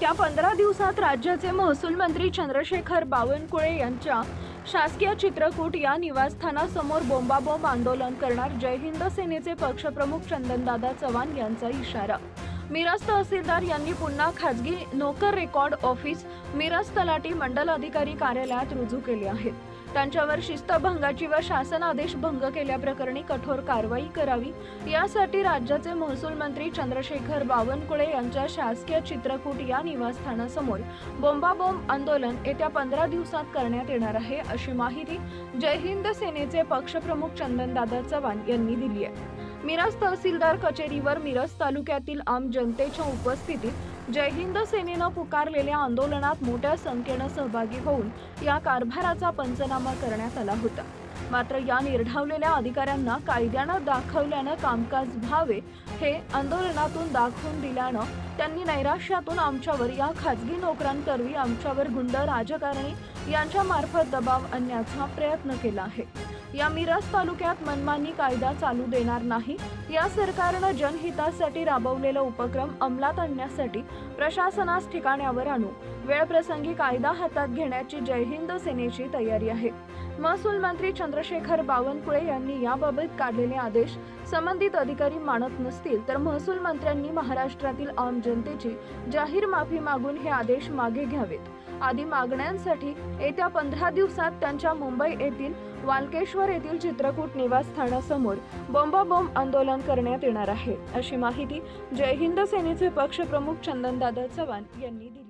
त्या पंधरा दिवसात राज्याचे महसूल मंत्री चंद्रशेखर बावनकुळे यांच्या शासकीय चित्रकूट या निवासस्थानासमोर बोंबाबोंब आंदोलन करणार जय हिंद सेनेचे पक्षप्रमुख चंदनदादा चव्हाण यांचा इशारा. मिरज तहसीलदार यांनी पुन्हा खाजगी नोकर रेकॉर्ड ऑफिस मिरज तलाठी मंडल अधिकारी कार्यालयात रुजू केले आहेत. त्यांच्यावर शिस्तभंगाची व शासन आदेश भंग केल्याप्रकरणी कठोर कारवाई करावी. यासाठी राज्याचे महसूल मंत्री चंद्रशेखर बावनकुळे यांच्या शासकीय चित्रकूट या निवासस्थानासमोर बोंबाबोंब आंदोलन येत्या पंधरा दिवसात करण्यात येणार आहे अशी माहिती जय हिंद सेनेचे पक्षप्रमुख चंदनदादा चव्हाण यांनी दिली आहे. मिरज तहसीलदार कचेरीवर मिरज तालुक्यातील आम जनतेच्या उपस्थितीत जय हिंद सेनेनं पुकारलेल्या आंदोलनात मोठ्या संख्येनं सहभागी होऊन या कारभाराचा पंचनामा करण्यात आला होता. मात्र या निर्ढावलेल्या अधिकाऱ्यांना कायद्यानं दाखवल्यानं कामकाज व्हावे हे आंदोलनातून दाखवून दिल्यानं त्यांनी नैराश्यातून आमच्यावर या खाजगी नोकरांकरवी आमच्यावर गुंड राजकारणी यांच्या मार्फत दबाव आणण्याचा प्रयत्न केला आहे. या मिरज तालुक्यात मनमानी कायदा चालू देणार नाही. या सरकारनं जनहितासाठी राबवलेला उपक्रम अंमलात आणण्यासाठी प्रशासनास ठिकाण्यावर आणू. वेळप्रसंगी कायदा हातात घेण्याची जयहिंद सेनेची तयारी आहे. महसूल मंत्री चंद्रशेखर बावनकुळे यांनी याबाबत काढलेले आदेश संबंधित अधिकारी मानत नसतील तर महसूल मंत्र्यांनी महाराष्ट्रातील आम जनतेची जाहीर माफी मागून हे आदेश मागे घ्यावेत. आदी मागण्यांसाठी येत्या पंधरा दिवसात त्यांच्या मुंबई येथील वालकेश्वर येथील चित्रकूट निवासस्थानासमोर बोंबाबोंब आंदोलन करण्यात येणार आहे. अशी माहिती जय हिंद सेनेचे पक्षप्रमुख चंदनदादा चव्हाण यांनी दिली.